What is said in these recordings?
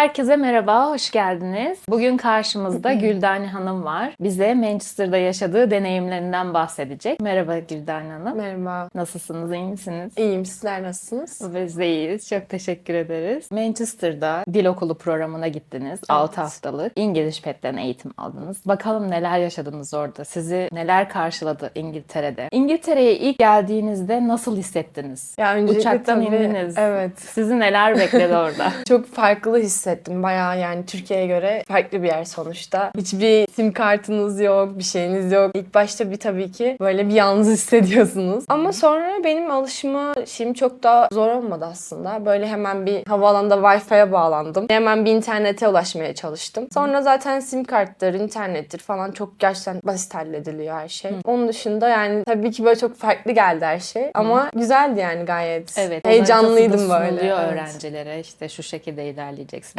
Herkese merhaba, hoş geldiniz. Bugün karşımızda Güldane Hanım var. Bize Manchester'da yaşadığı deneyimlerinden bahsedecek. Merhaba Güldane Hanım. Merhaba. Nasılsınız, iyi misiniz? İyiyim. Sizler nasılsınız? Biz de iyiyiz. Çok teşekkür ederiz. Manchester'da dil okulu programına gittiniz. 6 haftalık. İngiliz Pet'ten eğitim aldınız. Bakalım neler yaşadınız orada? Sizi neler karşıladı İngiltere'de? İngiltere'ye ilk geldiğinizde nasıl hissettiniz? Ya öncelikle Uçaktan tabii- indiniz. Evet. Sizi neler bekledi orada? Çok farklı hissettim. Bayağı yani Türkiye'ye göre farklı bir yer sonuçta. Hiçbir sim kartınız yok, bir şeyiniz yok. İlk başta bir tabii ki böyle bir yalnız hissediyorsunuz. Ama sonra benim alışma şeyim çok da zor olmadı aslında. Böyle hemen bir havaalanında Wi-Fi'ye bağlandım. Hemen bir internete ulaşmaya çalıştım. Sonra zaten sim kartları, internettir falan çok gerçekten basit hallediliyor her şey. Onun dışında yani tabii ki böyle çok farklı geldi her şey. Ama güzeldi yani gayet. Evet. Heyecanlıydım böyle. Evet. öğrencilere işte şu şekilde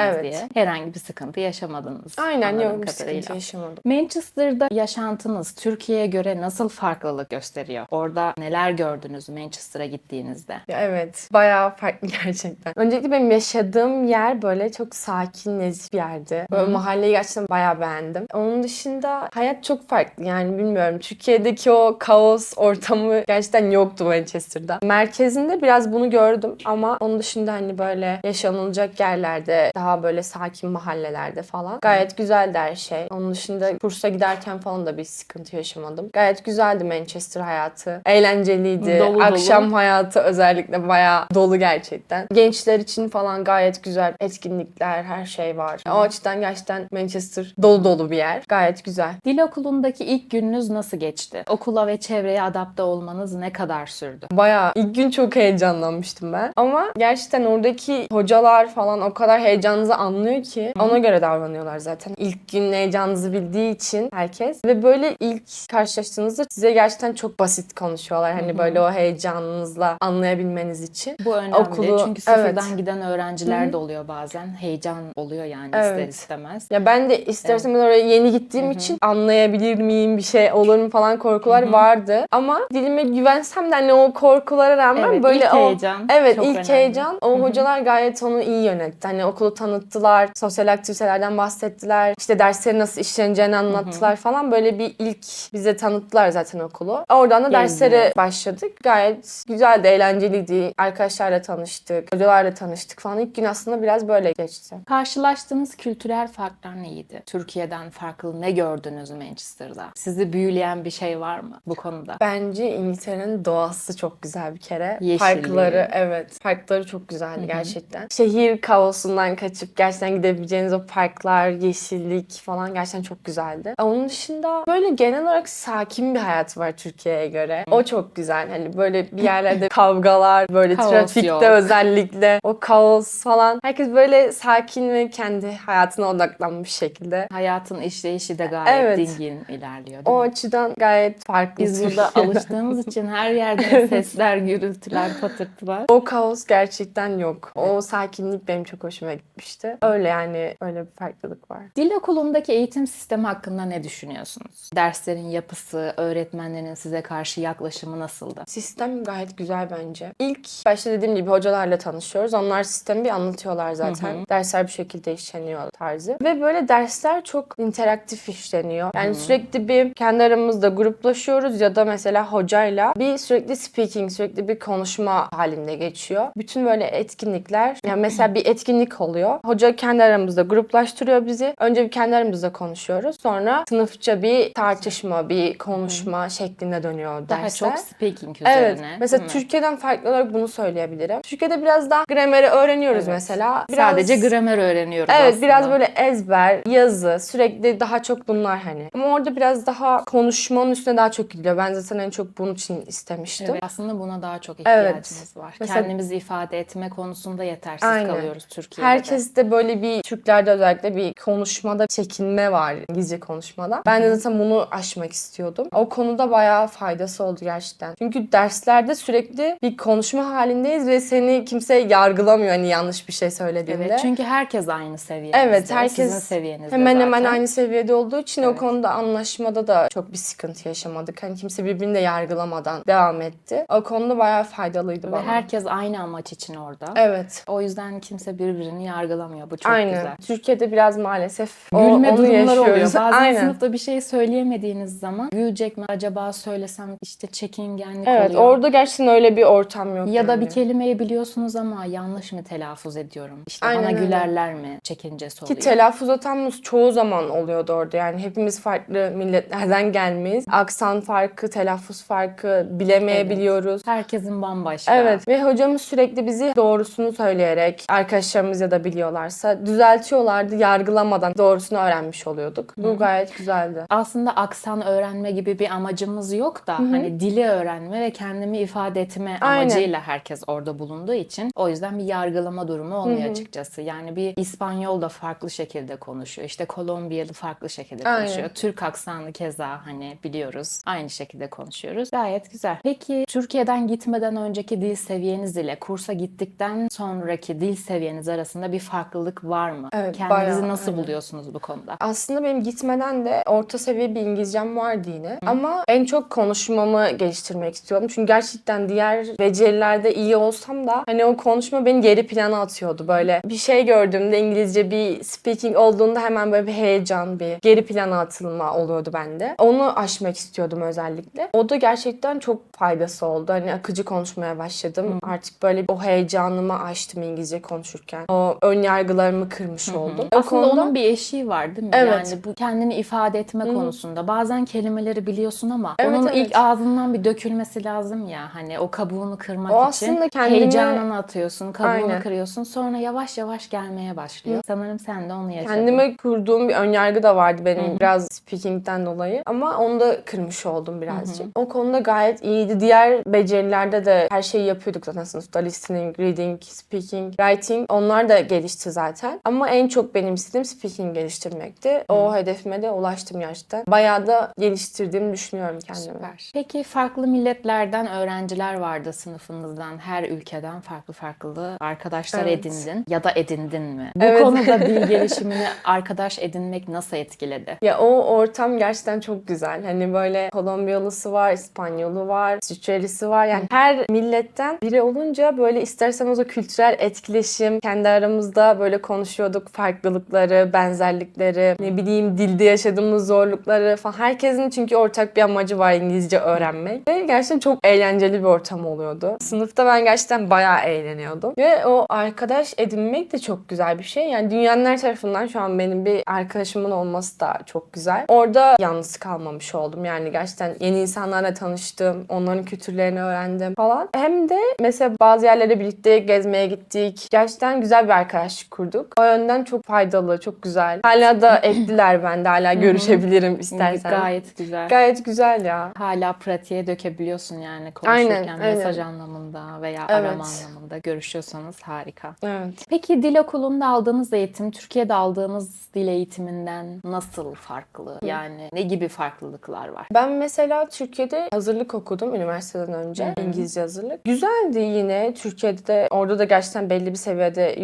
ilerleyeceksiniz Evet. diye. Herhangi bir sıkıntı yaşamadınız. Aynen yok bir sıkıntı yaşamadım. Manchester'da yaşantınız Türkiye'ye göre nasıl farklılık gösteriyor? Orada neler gördünüz Manchester'a gittiğinizde? Ya evet bayağı farklı gerçekten. Öncelikle benim yaşadığım yer böyle çok sakin, nezih bir yerdi. Böyle mahalleyi gerçekten bayağı beğendim. Onun dışında hayat çok farklı yani bilmiyorum. Türkiye'deki o kaos ortamı gerçekten yoktu Manchester'da. Merkezinde biraz bunu gördüm ama onun dışında hani böyle yaşanılacak yerlerde daha böyle sakin mahallelerde falan gayet güzeldi her şey. Onun dışında kursa giderken falan da bir sıkıntı yaşamadım. Gayet güzeldi Manchester hayatı. Eğlenceliydi. Dolu dolu. Akşam hayatı özellikle bayağı dolu gerçekten. Gençler için falan gayet güzel etkinlikler, her şey var. O açıdan gerçekten Manchester dolu dolu bir yer. Gayet güzel. Dil okulundaki ilk gününüz nasıl geçti? Okula ve çevreye adapte olmanız ne kadar sürdü? Bayağı ilk gün çok heyecanlanmıştım ben. Ama gerçekten oradaki hocalar falan o kadar heyecanınızı anlıyor ki ona göre davranıyorlar zaten. İlk gün heyecanınızı bildiği için herkes ve böyle ilk karşılaştığınızda size gerçekten çok basit konuşuyorlar. Hani böyle o heyecanınızla anlayabilmeniz için. Bu önemli Okulu- çünkü sıfırdan evet. giden öğrenciler de oluyor bazen. Heyecan oluyor yani ister Evet. istemez. Ya ben de istersem oraya yeni gittiğim için anlayabilir miyim bir şey olur mu falan korkular vardı. Ama dilime güvensem de hani o korkulara rağmen Evet, böyle ilk o heyecan Evet çok ilk önemli. heyecan. O hocalar gayet onu iyi yönetti. Hani okulu tanıttılar, sosyal aktivitelerden bahsettiler. işte derslerin nasıl işleneceğini anlattılar falan. Böyle bir ilk bize tanıttılar zaten okulu. Oradan da Gezdiler. derslere başladık. Gayet güzeldi, eğlenceliydi. Arkadaşlarla tanıştık, hocalarla tanıştık falan. İlk gün aslında biraz böyle geçti. Karşılaştığınız kültürel farklar neydi? Türkiye'den farklı ne gördünüz Manchester'da? Sizi büyüleyen bir şey var mı bu konuda? Bence İngiltere'nin doğası çok güzel bir kere. Yeşilliği. Parkları evet. Parkları çok güzeldi gerçekten. Şehir kaosundan kaçıp gerçekten gidebileceğiniz o parklar, yeşillik falan gerçekten çok güzeldi. Onun dışında böyle genel olarak sakin bir hayat var Türkiye'ye göre. O çok güzel. Hani böyle bir yerlerde kavgalar, böyle Kaos trafikte yok. özellikle o kaos falan. Herkes böyle sakin ve kendi hayatına odaklanmış şekilde. Hayatın işleyişi de gayet Evet. dingin ilerliyor değil O mi? açıdan gayet farklı. Biz burada alıştığımız için her yerden sesler, gürültüler, patırtılar. O kaos gerçekten yok. O sakinlik benim çok hoşuma gitmişti. Öyle yani öyle bir farklılık var. Dil okulundaki eğitim sistemi hakkında ne düşünüyorsunuz? Derslerin yapısı, öğretmenlerin size karşı yaklaşımı nasıldı? Sistem gayet güzel bence. İlk başta dediğim gibi hocalarla tanışıyoruz. Onlar sistemi bir anlatıyorlar zaten. Dersler bir şekilde işleniyor tarzı. Ve böyle dersler çok interaktif işleniyor. Yani sürekli bir kendi aramızda gruplaşıyoruz ya da mesela hocayla bir sürekli speaking, sürekli bir konuşma halinde geçiyor. Bütün böyle etkinlikler, yani mesela bir etkinlik oluyor. Hoca kendi aramızda gruplaştırıyor bizi. Önce bir kendi aramızda konuşuyoruz. Sonra sınıfça bir tartışma, bir konuşma şeklinde dönüyor Daha çok speaking üzerine. Evet. Mesela? Türkiye'den farklı olarak bunu söyleyebilirim. Türkiye'de biraz daha grameri öğreniyoruz Evet. mesela. Biraz, Sadece gramer öğreniyoruz Evet aslında. biraz böyle ezber, yazı, sürekli daha çok bunlar hani. Ama orada biraz daha konuşmanın üstüne daha çok gidiyor. Ben zaten en çok bunun için istemiştim. Evet, aslında buna daha çok Evet. ihtiyacımız var. Mesela- Kendimizi ifade etme konusunda yetersiz Aynen. kalıyoruz Türkiye'de de. Herkes de böyle bir Türklerde özellikle bir konuşmada çekinme var İngilizce konuşmada. Ben de zaten bunu aşmak istiyordum. O konuda bayağı faydası oldu gerçekten. Çünkü derslerde sürekli bir konuşma halindeyiz ve seni kimse yargılamıyor hani yanlış bir şey söylediğinde. Evet, çünkü herkes aynı seviyede. Evet herkes Sizin seviyenizde hemen zaten. hemen aynı seviyede olduğu için o Evet. konuda anlaşmada da çok bir sıkıntı yaşamadık. Hani kimse birbirini de yargılamadan devam etti. O konuda bayağı faydalıydı Ve bana. herkes aynı amaç için orada. Evet. O yüzden kimse birbirini yargılamıyor. Bu çok Aynen. güzel. Türkiye'de biraz maalesef o, Gülme onu durumları oluyor. yaşıyoruz. Bazen Aynen. sınıfta bir şey söyleyemediğiniz zaman gülecek mi acaba söylesem işte çekingenlik Evet oluyor. orada gerçekten öyle bir ortam yok. ya da yani. bir kelimeyi biliyorsunuz ama yanlış mı telaffuz ediyorum? İşte Aynen bana öyle. gülerler mi? Çekincesi oluyor. Ki telaffuz hatamız çoğu zaman oluyordu orada. Yani hepimiz farklı milletlerden gelmeyiz. Aksan farkı, telaffuz farkı bilemeyebiliyoruz. Herkesin bambaşka. Evet ve hocamız sürekli bizi doğrusunu söyleyerek arkadaşlarımız ya da biliyorlarsa düzeltiyorlardı yargılamadan doğrusunu öğrenmiş oluyorduk. Bu gayet güzeldi. Aslında aksan öğrenme gibi bir amacımız yok da hani dili öğrenme ve kendimi ifade etme Aynen. amacıyla herkes orada bulunduğu için o yüzden bir yargılama durumu olmuyor açıkçası. Yani bir İspanyol da farklı şekilde konuşuyor. İşte Kolombiyalı farklı şekilde Aynen. konuşuyor. Türk aksanlı keza hani biliyoruz. Aynı şekilde konuşuyoruz. Gayet güzel. Peki Türkiye'den gitmeden önceki dil seviyeniz ile kursa gittikten sonraki dil seviyeniz arasında bir farklılık var mı? Evet, Kendinizi bayağı, nasıl aynen. buluyorsunuz bu konuda? Aslında benim gitmeden de orta seviye bir İngilizcem vardı yine. Ama en çok konuşmamı geliştirmek istiyordum. Çünkü gerçekten diğer becerilerde iyi olsam da hani o konuşma beni geri plana atıyordu. Böyle bir şey gördüğümde İngilizce bir speaking olduğunda hemen böyle bir heyecan, bir geri plana atılma oluyordu bende. Onu aşmak istiyordum özellikle. O da gerçekten çok faydası oldu. Hani akıcı konuşmaya başladım. Artık böyle o heyecanımı aştım İngilizce konuşurken. O ön yargılarımı kırmış oldum. O Aslında konuda- onun bir eşiği var değil mi? Evet. Yani bu kendini ifade etme konusunda. Bazen kelimeleri biliyorsun ama Evet, onun evet. ilk ağzından bir dökülmesi lazım ya. Hani o kabuğunu kırmak O için aslında kendini- heyecanını atıyorsun, kabuğunu Aynen. kırıyorsun. Sonra yavaş yavaş gelmeye başlıyor. Sanırım sen de onu yaşadın. Kendime kurduğum bir önyargı da vardı benim biraz speaking'den dolayı. Ama onu da kırmış oldum birazcık. O konuda gayet iyiydi. Diğer becerilerde de her şeyi yapıyorduk zaten sınıfta. Listening, reading, speaking, writing. Onlar da gelişti zaten. Ama en çok benim istediğim speaking geliştirmekti. O hedefime de ulaştım gerçekten. Bayağı da geliştirdiğimi düşünüyorum kendimi. Süper. Peki farklı milletlerden öğrenciler vardı sınıfınızdan. Her ülkeden farklı farklı arkadaşlar Evet. edindin ya da edindin mi? Bu Evet. konuda dil gelişimini arkadaş edinmek nasıl etkiledi? Ya o ortam gerçekten çok güzel. Hani böyle Kolombiyalısı var, İspanyolu var, İsviçrelisi var. Yani her milletten biri olunca böyle isterseniz o kültürel etkileşim kendi aramızda böyle konuşuyorduk farklılıkları, benzerlikleri, ne bileyim dilde yaşadığımız zorlukları falan. Herkesin çünkü ortak bir amacı var İngilizce öğrenmek. Ve gerçekten çok eğlenceli bir ortam oluyordu. Sınıfta ben gerçekten bayağı eğleniyordum. Ve o arkadaş edinmek de çok güzel bir şey. Yani dünyanın her tarafından şu an benim bir arkadaşımın olması da çok güzel. Orada yalnız kalmamış oldum. Yani gerçekten yeni insanlarla tanıştım. Onların kültürlerini öğrendim falan. Hem de mesela bazı yerlere birlikte gezmeye gittik. Gerçekten güzel bir arkadaşlık kurduk. O yönden çok faydalı, çok güzel. Hala da ekliler bende. Hala görüşebilirim istersen. Gayet güzel. Gayet güzel ya. hala pratiğe dökebiliyorsun yani konuşurken Aynen, mesaj aynen. anlamında veya Evet. arama anlamında görüşüyorsanız harika. Evet. Peki dil okulunda aldığınız eğitim Türkiye'de aldığınız dil eğitiminden nasıl farklı? Yani ne gibi farklılıklar var? Ben mesela Türkiye'de hazırlık okudum üniversiteden önce. İngilizce hazırlık. Güzeldi yine. Türkiye'de de orada da gerçekten belli bir seviyede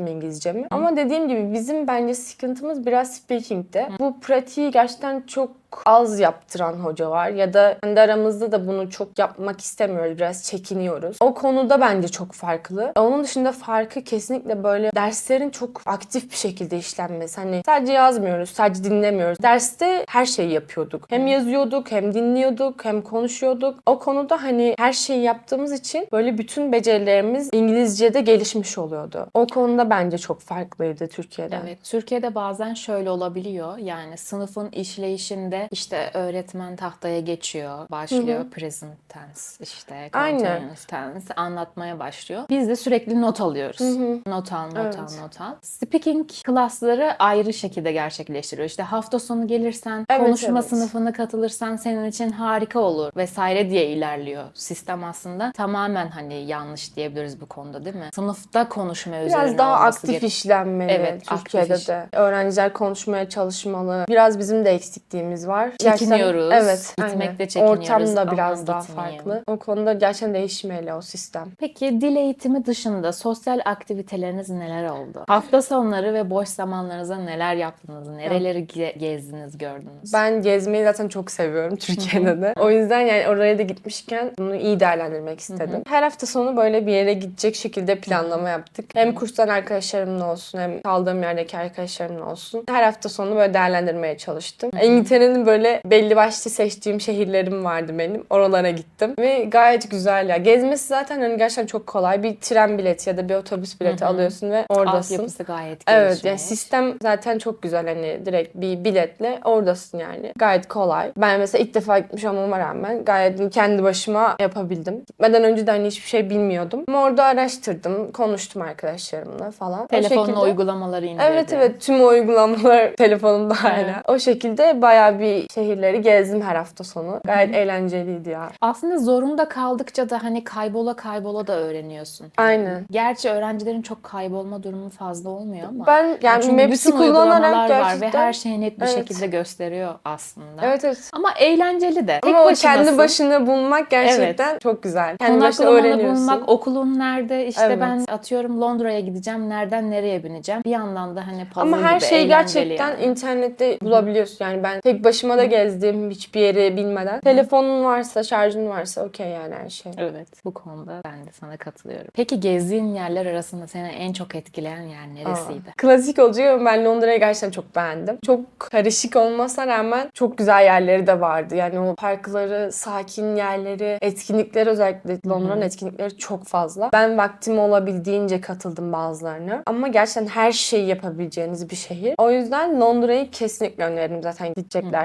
yükselttim İngilizcemi. Ama dediğim gibi bizim bence sıkıntımız biraz speaking'de. Bu pratiği gerçekten çok az yaptıran hoca var ya da kendi aramızda da bunu çok yapmak istemiyoruz. Biraz çekiniyoruz. O konuda bence çok farklı. Onun dışında farkı kesinlikle böyle derslerin çok aktif bir şekilde işlenmesi. Hani sadece yazmıyoruz, sadece dinlemiyoruz. Derste her şeyi yapıyorduk. Hem yazıyorduk, hem dinliyorduk, hem konuşuyorduk. O konuda hani her şeyi yaptığımız için böyle bütün becerilerimiz İngilizce'de gelişmiş oluyordu. O konuda bence çok farklıydı Türkiye'den. Evet, Türkiye'de bazen şöyle olabiliyor. Yani sınıfın işleyişinde işte öğretmen tahtaya geçiyor, başlıyor present tense, işte continuous tense anlatmaya başlıyor. Biz de sürekli not alıyoruz. Not al, not Evet. al, not al. Speaking klasları ayrı şekilde gerçekleştiriyor. İşte hafta sonu gelirsen, Evet, konuşma evet. sınıfına katılırsan senin için harika olur vesaire diye ilerliyor. Sistem aslında tamamen hani yanlış diyebiliriz bu konuda değil mi? Sınıfta konuşma üzerine Biraz daha aktif gerek- işlenmeli Evet, Türkiye'de aktif de. Öğrenciler konuşmaya çalışmalı. Biraz bizim de eksikliğimiz var. Var. Çekiniyoruz. Gerçekten- Evet. Gitmekte çekiniyoruz. Ortam da biraz daha gitmeyeyim. farklı. O konuda gerçekten değişmeli o sistem. Peki dil eğitimi dışında sosyal aktiviteleriniz neler oldu? Hafta sonları ve boş zamanlarınızda neler yaptınız? Nereleri ge- gezdiniz, gördünüz? Ben gezmeyi zaten çok seviyorum Türkiye'de de. O yüzden yani oraya da gitmişken bunu iyi değerlendirmek istedim. Her hafta sonu böyle bir yere gidecek şekilde planlama yaptık. Hem kurstan arkadaşlarımla olsun hem kaldığım yerdeki arkadaşlarımla olsun. Her hafta sonu böyle değerlendirmeye çalıştım. İngiltere'nin böyle belli başlı seçtiğim şehirlerim vardı benim. Oralara gittim ve gayet güzel ya. Gezmesi zaten hani gerçekten çok kolay. Bir tren bileti ya da bir otobüs bileti alıyorsun ve oradasın. Altyapısı gayet Evet gelişmiş. yani sistem zaten çok güzel hani direkt bir biletle oradasın yani. Gayet kolay. Ben mesela ilk defa gitmiş olmama rağmen gayet kendi başıma yapabildim. Gitmeden önce de hani hiçbir şey bilmiyordum. Ama orada araştırdım, konuştum arkadaşlarımla falan. Telefonla şekilde- uygulamaları indirdi. Evet evet tüm uygulamalar telefonumda hala. O şekilde bayağı bir şehirleri gezdim her hafta sonu. Gayet eğlenceliydi ya. Aslında zorunda kaldıkça da hani kaybola kaybola da öğreniyorsun. Aynen. Gerçi öğrencilerin çok kaybolma durumu fazla olmuyor ama. Ben yani Çünkü Maps'i kullanarak var gerçekten... ve her şey net bir Evet. şekilde gösteriyor aslında. Evet evet. Ama eğlenceli de. Tek Ama başınasın. kendi başına bulmak gerçekten çok güzel. Kendi başına Konaklamalı öğreniyorsun. bulmak, okulun nerede, işte Evet. ben atıyorum Londra'ya gideceğim, nereden nereye bineceğim. Bir yandan da hani puzzle Ama her gibi şeyi gerçekten yani. internette bulabiliyorsun. Yani ben tek başıma da gezdim hiçbir yeri bilmeden. Telefonun varsa, şarjın varsa okey yani her şey. Evet, bu konuda ben de sana katılıyorum. Peki gezdiğin yerler arasında seni en çok etkileyen yer neresiydi? Aa, Klasik olacak ama ben Londra'yı gerçekten çok beğendim. Çok karışık olmasına rağmen çok güzel yerleri de vardı. Yani o parkları, sakin yerleri, etkinlikleri özellikle Londra'nın etkinlikleri çok fazla. Ben vaktim olabildiğince katıldım bazılarına. Ama gerçekten her şeyi yapabileceğiniz bir şehir. O yüzden Londra'yı kesinlikle öneririm zaten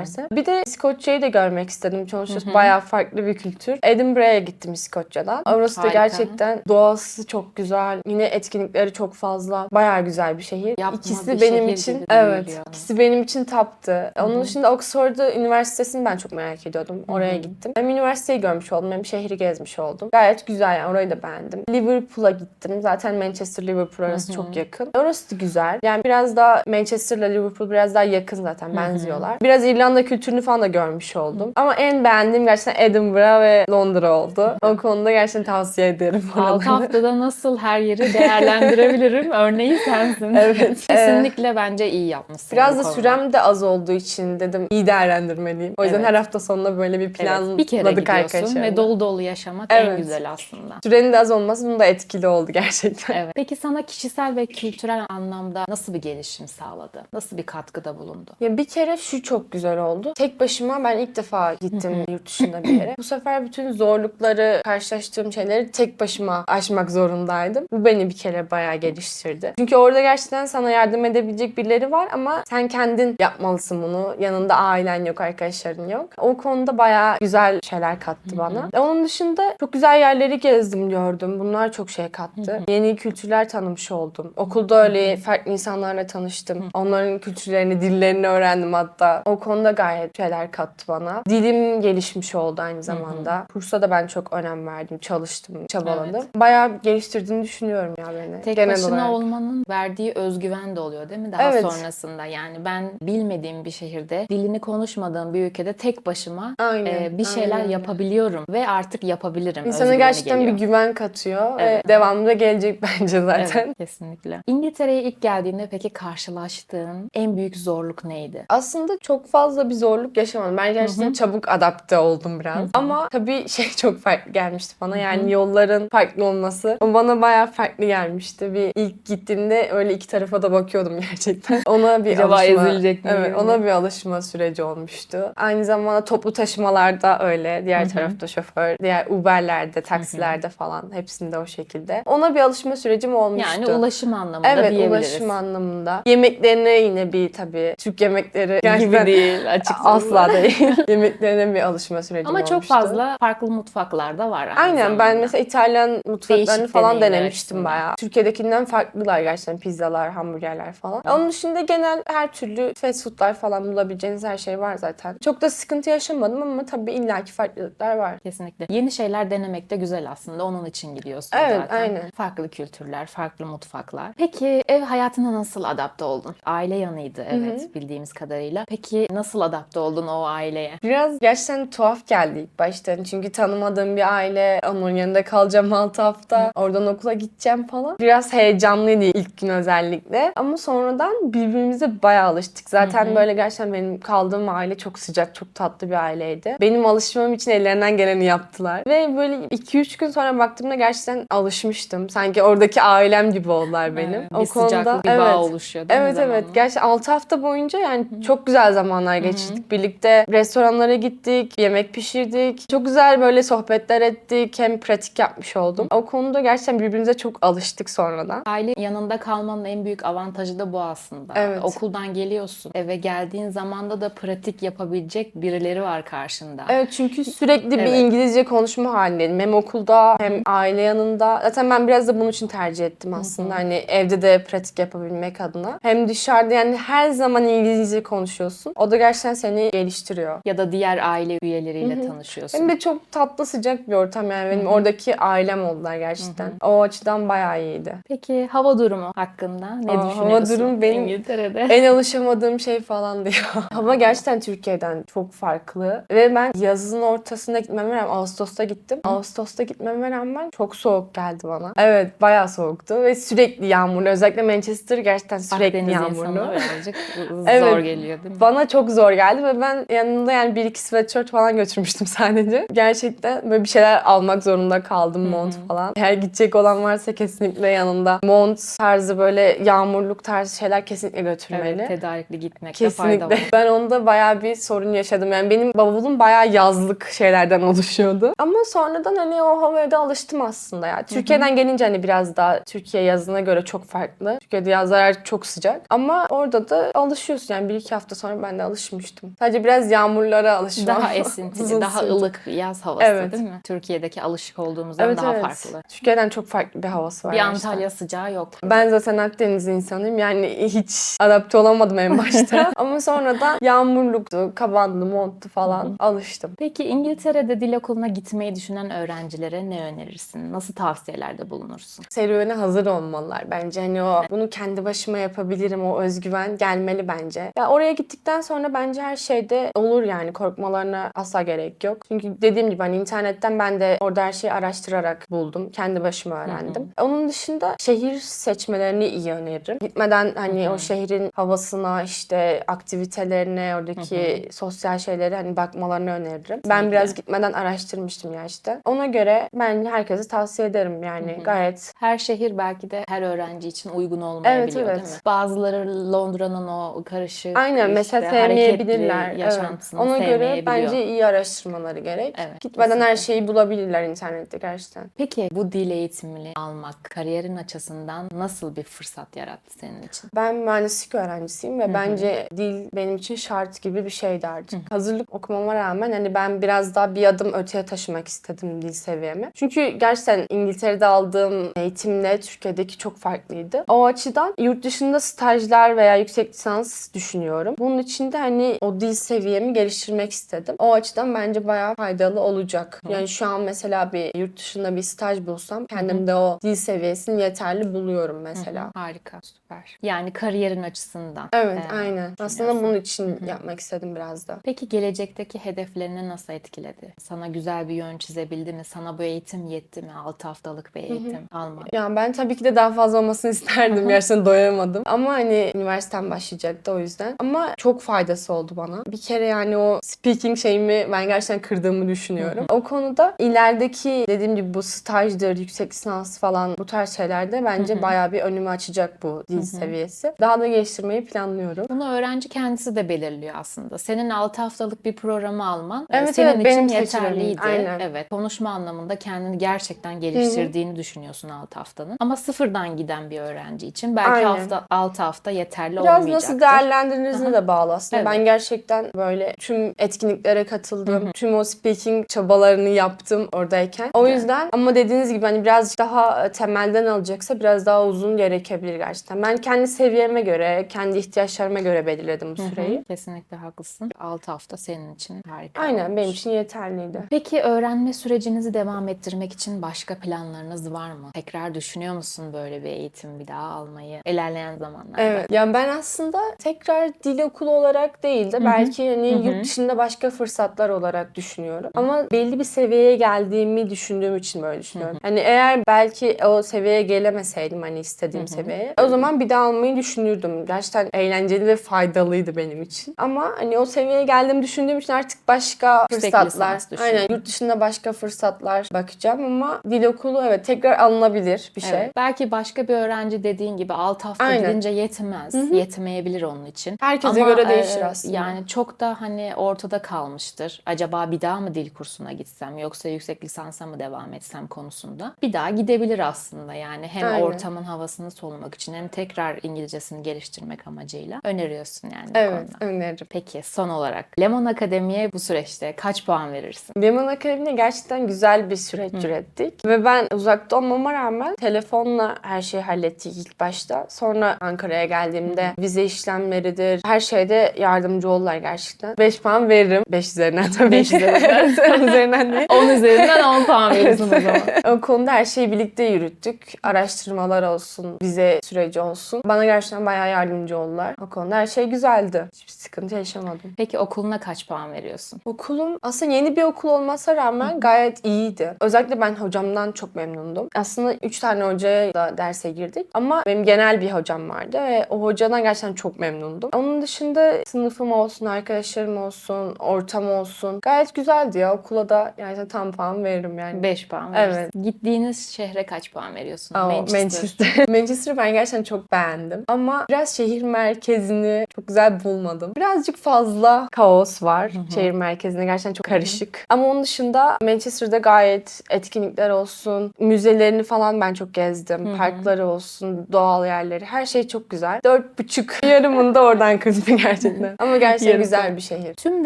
gideceklerse. Bir de İskoçya'yı da görmek istedim. Sonuçta bayağı farklı bir kültür. Edinburgh'a gittim İskoçya'dan. Orası da gerçekten doğası çok güzel. Yine etkinlikleri çok fazla. Bayağı güzel bir şehir. Yapma İkisi bir benim şehir için evet. duyuluyor. İkisi benim için taptı. Onun dışında Oxford Üniversitesi'ni ben çok merak ediyordum. Oraya gittim. Hem üniversiteyi görmüş oldum hem şehri gezmiş oldum. Gayet güzel yani orayı da beğendim. Liverpool'a gittim. Zaten Manchester Liverpool arası çok yakın. Orası da güzel. Yani biraz daha Manchester'la Liverpool biraz daha yakın zaten benziyorlar. Biraz İrlanda kültürünü falan da görmüş oldum. Ama en beğendiğim gerçekten Edinburgh ve Londra oldu. O konuda gerçekten tavsiye ederim Altı oraları. haftada nasıl her yeri değerlendirebilirim? Örneği sensin. Evet. Kesinlikle bence iyi yapmışsın. Biraz da konuda. sürem de az olduğu için dedim iyi değerlendirmeliyim. O yüzden Evet. her hafta sonunda böyle bir Evet, planladık bir kere gidiyorsun ve dolu dolu yaşamak en Evet. güzel aslında. Sürenin de az olması bunun da etkili oldu gerçekten. Evet. Peki sana kişisel ve kültürel anlamda nasıl bir gelişim sağladı? Nasıl bir katkıda bulundu? Ya bir kere şu çok güzel oldu. Tek başıma ben ilk defa gittim yurt dışında bir yere. Bu sefer bütün zorlukları, karşılaştığım şeyleri tek başıma aşmak zorundaydım. Bu beni bir kere bayağı geliştirdi. Çünkü orada gerçekten sana yardım edebilecek birileri var ama sen kendin yapmalısın bunu. Yanında ailen yok, arkadaşların yok. O konuda bayağı güzel şeyler kattı bana. E, Onun dışında çok güzel yerleri gezdim, gördüm. Bunlar çok şey kattı. Yeni kültürler tanımış oldum. Okulda öyle farklı insanlarla tanıştım. Onların kültürlerini, dillerini öğrendim hatta. O konuda gayet şeyler kattı bana. Dilim gelişmiş oldu aynı zamanda. Kursa da ben çok önem verdim, çalıştım, çabaladım. Evet. Bayağı geliştirdiğini düşünüyorum ya beni. Tek genel başına olarak. olmanın verdiği özgüven de oluyor değil mi daha Evet. sonrasında? Yani ben bilmediğim bir şehirde, dilini konuşmadığım bir ülkede tek başıma Aynen, e, bir şeyler aynen yapabiliyorum ve artık yapabilirim. İnsana özgüveni gerçekten geliyor. bir güven katıyor Evet. ve devamlı da gelecek bence zaten. Evet, kesinlikle. İngiltere'ye ilk geldiğinde peki karşılaştığın en büyük zorluk neydi? Aslında çok fazla bir zorluk yaşamadım. Ben gerçekten çabuk adapte oldum biraz. Ama tabii şey çok farklı gelmişti bana. Yani yolların farklı olması bana bayağı farklı gelmişti. Bir ilk gittiğimde öyle iki tarafa da bakıyordum gerçekten. Ona bir Acaba alışma. ezilecek miyim? Evet, ona bir alışma süreci olmuştu. Aynı zamanda toplu taşımalarda öyle. Diğer tarafta şoför, diğer Uber'lerde, taksilerde falan hepsinde o şekilde. Ona bir alışma sürecim olmuştu. Yani ulaşım anlamında Evet diyebiliriz. ulaşım anlamında. Yemeklerine yine bir tabii Türk yemekleri gibi gerçekten değil açıkçası. asla değil. Yemeklerine bir alışma sürecim Ama çok olmuştu. fazla farklı mutfaklar da var. Aynen ben zamanda. mesela İtalyan mutfaklarını Değişik falan deneyimler denemiştim açısından. bayağı. Türkiye'dekinden farklılar gerçekten pizzalar, hamburgerler falan. Onun dışında genel her türlü fast foodlar falan bulabileceğiniz her şey var zaten. Çok da sıkıntı yaşamadım ama tabii illaki farklılıklar var. Kesinlikle. Yeni şeyler denemek de güzel aslında. Onun için gidiyorsun Evet, zaten. aynen. Farklı kültürler, farklı mutfaklar. Peki ev hayatına nasıl adapte oldun? Aile yanıydı evet bildiğimiz kadarıyla. Peki nasıl Nasıl adapte oldun o aileye? Biraz gerçekten tuhaf geldi ilk başta. Çünkü tanımadığım bir aile. Onun yanında kalacağım 6 hafta. Oradan okula gideceğim falan. Biraz heyecanlıydı ilk gün özellikle. Ama sonradan birbirimize bayağı alıştık. Zaten böyle gerçekten benim kaldığım aile çok sıcak, çok tatlı bir aileydi. Benim alışmam için ellerinden geleni yaptılar. Ve böyle 2-3 gün sonra baktığımda gerçekten alışmıştım. Sanki oradaki ailem gibi oldular benim. Evet, bir sıcaklık, bir evet. bağ oluşuyor Evet evet. Gerçi 6 hafta boyunca yani çok güzel zamanlar geçirdik. Birlikte restoranlara gittik, yemek pişirdik. Çok güzel böyle sohbetler ettik. Hem pratik yapmış oldum. O konuda gerçekten birbirimize çok alıştık sonradan. Aile yanında kalmanın en büyük avantajı da bu aslında. Evet. Okuldan geliyorsun. Eve geldiğin zamanda da pratik yapabilecek birileri var karşında. Evet çünkü sürekli bir Evet. İngilizce konuşma halindeydim. Hem okulda hem aile yanında. Zaten ben biraz da bunun için tercih ettim aslında. Hani evde de pratik yapabilmek adına. Hem dışarıda yani her zaman İngilizce konuşuyorsun. O da gerçekten seni geliştiriyor. Ya da diğer aile üyeleriyle tanışıyorsun. Hem de çok tatlı sıcak bir ortam yani benim oradaki ailem oldular gerçekten. O açıdan bayağı iyiydi. Peki hava durumu hakkında ne Aa, hava düşünüyorsun? durumu benim- İngiltere'de. En alışamadığım şey falan diyor. Hava gerçekten Türkiye'den çok farklı. Ve ben yazın ortasında gitmeme rağmen Ağustos'ta gittim. Ağustos'ta gitmeme rağmen çok soğuk geldi bana. Evet bayağı soğuktu ve sürekli yağmurlu. Özellikle Manchester gerçekten sürekli Akdeniz yağmurlu. birazcık zor Evet. geliyor değil mi? Bana çok zor geldi ve ben yanımda yani bir iki sweatshirt falan götürmüştüm sadece. Gerçekten böyle bir şeyler almak zorunda kaldım mont falan. Eğer gidecek olan varsa kesinlikle yanında mont tarzı böyle yağmurluk tarzı şeyler kesinlikle götürmeli. Evet, tedarikli gitmekte fayda Kesinlikle. var. Ben onda bayağı bir sorun yaşadım. Yani benim bavulum bayağı yazlık şeylerden oluşuyordu. Ama sonradan hani o havaya da alıştım aslında ya. Türkiye'den gelince hani biraz daha Türkiye yazına göre çok farklı. Türkiye'de yazlar çok sıcak. Ama orada da alışıyorsun. Yani bir iki hafta sonra ben de alışmıştım. Sadece biraz yağmurlara alışmam. Daha esintili, daha sürdü. ılık bir yaz havası Evet. değil mi? Türkiye'deki alışık olduğumuzdan Evet daha evet. farklı. Türkiye'den çok farklı bir havası var. Bir gerçekten. Antalya sıcağı yok. Ben zaten Akdeniz insanıyım. Yani hiç adapte olamadım en başta. Ama sonradan yağmurluktu, kabanlı, monttu falan alıştım. Peki İngiltere'de dil okuluna gitmeyi düşünen öğrencilere ne önerirsin? Nasıl tavsiyelerde bulunursun? serüvene hazır olmalılar bence. Hani o bunu kendi başıma yapabilirim o özgüven gelmeli bence. Ya oraya gittikten sonra bence her şeyde olur yani korkmalarına asla gerek yok. Çünkü dediğim gibi hani internetten ben de orada her şeyi araştırarak buldum. Kendi başıma öğrendim. Onun dışında şehir seçmelerini iyi öneririm. Gitmeden hani o şehrin havasına işte aktivitelerine oradaki sosyal şeyleri hani bakmalarını öneririm. Ben biraz gitmeden araştırmıştım ya işte. Ona göre ben herkese tavsiye ederim yani gayet Her şehir belki de her öğrenci için uygun olmayabiliyor Evet, değil mi? evet. Bazıları Londra'nın o karışık Aynen mesela işte sevmeyebilirler. hareketli Evet. yaşantısını Ona göre bence iyi araştırmaları gerek. Evet, Gitmeden her kesinlikle. şeyi bulabilirler internette gerçekten. Peki bu dil eğitimini almak kariyerin açısından nasıl bir fırsat yarattı senin için? Ben mühendislik öğrencisiyim ve bence dil benim için şart gibi bir şeydi artık. Hazırlık okumama rağmen hani ben biraz daha bir adım öteye taşımak istedim dil seviyemi. Çünkü gerçekten İngiltere'de aldığım eğitimle Türkiye'deki çok farklıydı. O açıdan yurt dışında stajlar veya yüksek lisans düşünüyorum. Bunun için de hani o dil seviyemi geliştirmek istedim. O açıdan bence bayağı faydalı olacak. Yani şu an mesela bir yurt dışında bir staj bulsam kendimde o dil seviyesini yeterli buluyorum mesela. Harika, süper. Yani kariyerin açısından. Evet, e, aynen. Aslında bunun için yapmak istedim biraz da. Peki gelecekteki hedeflerini nasıl etkiledi? Sana güzel bir yön çizebildi mi? Sana bu eğitim yetti mi? 6 haftalık bir eğitim almak. Yani ben tabii ki de daha fazla olmasını isterdim. Gerçekten doyamadım. Ama hani üniversitem başlayacaktı o yüzden. Ama çok faydası oldu bana. Bir kere yani o speaking şeyimi ben gerçekten kırdığımı düşünüyorum. O konuda ilerideki dediğim gibi bu stajdır, yüksek lisans falan bu tarz şeylerde bence bayağı bir önümü açacak bu dil seviyesi. Daha da geliştirmeyi planlıyorum. Bunu öğrenci kendisi de belirliyor aslında. Senin 6 haftalık bir programı alman e, Evet, senin evet, için benim yeterliydi. Aynen. Evet. Konuşma anlamında kendini gerçekten geliştirdiğini düşünüyorsun 6 haftanın. Ama sıfırdan giden bir öğrenci için belki Aynen. hafta 6 hafta yeterli Biraz olmayacaktır. nasıl değerlendirdiğinizle de bağlı aslında. Evet. Ben gerçekten böyle tüm etkinliklere katıldım. Tüm o speaking çabalarını yaptım oradayken. O yüzden ama dediğiniz gibi hani birazcık daha temelden alacaksa biraz daha uzun gerekebilir gerçekten. Ben kendi seviyeme göre, kendi ihtiyaçlarıma göre belirledim bu süreyi. Kesinlikle haklısın. 6 hafta senin için harika. Aynen olmuş. benim için yeterliydi. Peki öğrenme sürecinizi devam ettirmek için başka planlarınız var mı? Tekrar düşünüyor musun böyle bir eğitim bir daha almayı ilerleyen zamanlarda? Evet. Yani ben aslında tekrar dil okulu olarak değil de belki hani yurt dışında başka fırsatlar olarak düşünüyorum. Ama belli bir seviyeye geldiğimi düşündüğüm için böyle düşünüyorum. Hani eğer belki o seviyeye gelemeseydim hani istediğim seviyeye o zaman bir daha almayı düşünürdüm. Gerçekten eğlenceli ve faydalıydı benim için. Ama hani o seviyeye geldiğimi düşündüğüm için artık başka Yüksek fırsatlar. Aynen yurt dışında başka fırsatlar bakacağım ama dil okulu evet tekrar alınabilir bir şey. Evet. Belki başka bir öğrenci dediğin gibi 6 hafta Aynen. gidince yetmez. Yetmeyebilir onun için. Herkese Ama, göre değişir e, aslında. Yani çok da hani ortada kalmıştır. Acaba bir daha mı dil kursuna gitsem yoksa yüksek lisansa mı devam etsem konusunda. Bir daha gidebilir aslında yani hem Aynen. ortamın havasını solumak için hem tekrar İngilizcesini geliştirmek amacıyla öneriyorsun yani Evet konuda. öneririm. Peki son olarak Lemon Akademi'ye bu süreçte kaç puan verirsin? Lemon Akademi'de gerçekten güzel bir süreç ürettik. Ve ben uzakta olmama rağmen telefonla her şeyi hallettik ilk başta. Sonra Ankara'ya geldiğimde vize işlemleridir, her şeyde yardımcı oldular gerçekten. 5 puan veririm. 5 üzerinden tabii. 5 üzerinden. 10 üzerinden değil. 10 üzerinden 10 puan verirsin o zaman. O konuda her şeyi birlikte yürüttük. Araştırmalar olsun, vize süreci olsun. Bana gerçekten bayağı yardımcı oldular. O konuda her şey güzeldi. Hiçbir sıkıntı yaşamadım. Peki okuluna kaç puan veriyorsun? Okulum aslında yeni bir okul olmasına rağmen gayet iyiydi. Özellikle ben hocamdan çok memnundum. Aslında 3 tane hocaya da derse girdik ama benim genel bir hocam vardı ve o hocadan gerçekten çok memnundum. Onun dışında sınıfım olsun, arkadaşlarım olsun, ortam olsun gayet güzeldi ya. Okula da yani tam puan veririm yani. 5 puan verirsin. Evet. Gittiğiniz şehre kaç puan veriyorsun? Aa, Manchester. Manchester. Manchester'ı ben gerçekten çok beğendim. Ama biraz şehir merkezini çok güzel bulmadım. Birazcık fazla kaos var şehir merkezinde. Gerçekten çok karışık. Ama onun dışında Manchester'da gayet etkinlikler olsun, müzelerini falan ben çok gezdim. Parkları olsun, doğal yerleri. Her şey çok güzel. Dört buçuk yarımını da oradan kırdım gerçekten. Ama gerçekten Yarısı. güzel bir şehir. Tüm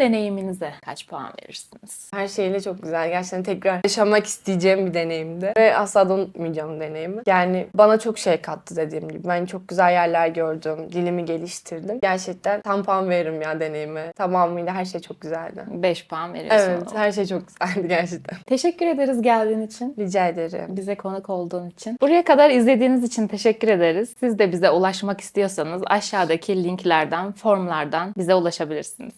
deneyiminize kaç puan verirsiniz? Her şeyle çok güzel. Gerçekten tekrar yaşamak isteyeceğim bir deneyimdi. Ve asla da unutmayacağım deneyimi. Yani bana çok şey kattı dediğim gibi. Ben çok güzel yerler gördüm. Dilimi geliştirdim. Gerçekten tam puan veririm ya deneyime. Tamamıyla her şey çok güzeldi. 5 puan veriyorsun. Evet, her şey çok güzeldi gerçekten. Teşekkür ederiz geldiğin için. Rica ederim. Bize konuk olduğun için. Buraya kadar izlediğiniz için teşekkür ederiz. Siz de bize ulaşmak istiyorsanız aşağıdaki linklerden, formlardan bize ulaşabilirsiniz.